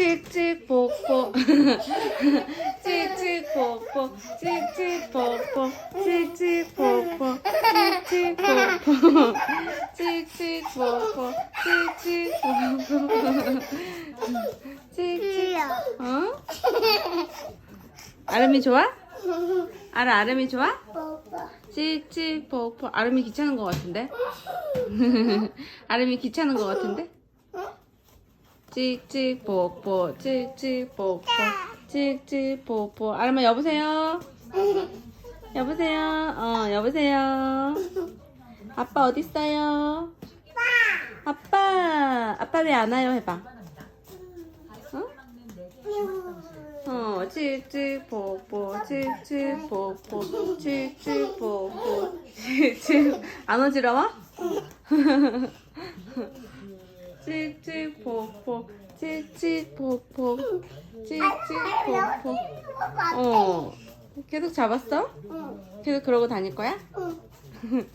칙칙 뽀뽀 칙칙 뽀뽀 칙칙 뽀뽀 칙칙 뽀뽀 칙칙 뽀뽀 칙칙 뽀뽀 칙칙 뽀뽀 칙칙. 어? 아름이 좋아? 아라 아름이 좋아? 칙칙 뽀뽀 아름이 귀찮은 것 같은데? 아름이 귀찮은 것 같은데? 칙칙 뽀뽀 칙칙 뽀뽀 칙칙 뽀뽀 아름아 여보세요? 여보세요? 어 여보세요? 아빠 어딨어요? 아빠 아빠 왜 안 와요 해봐 어? 어, 칙칙 뽀뽀, 칙칙 뽀뽀, 칙칙 뽀뽀, 칙칙 안 어지러워? 뽀뽀, 칙칙 뽀뽀. 어, 계속 잡았어? 응. 계속 그러고 다닐 거야? 응.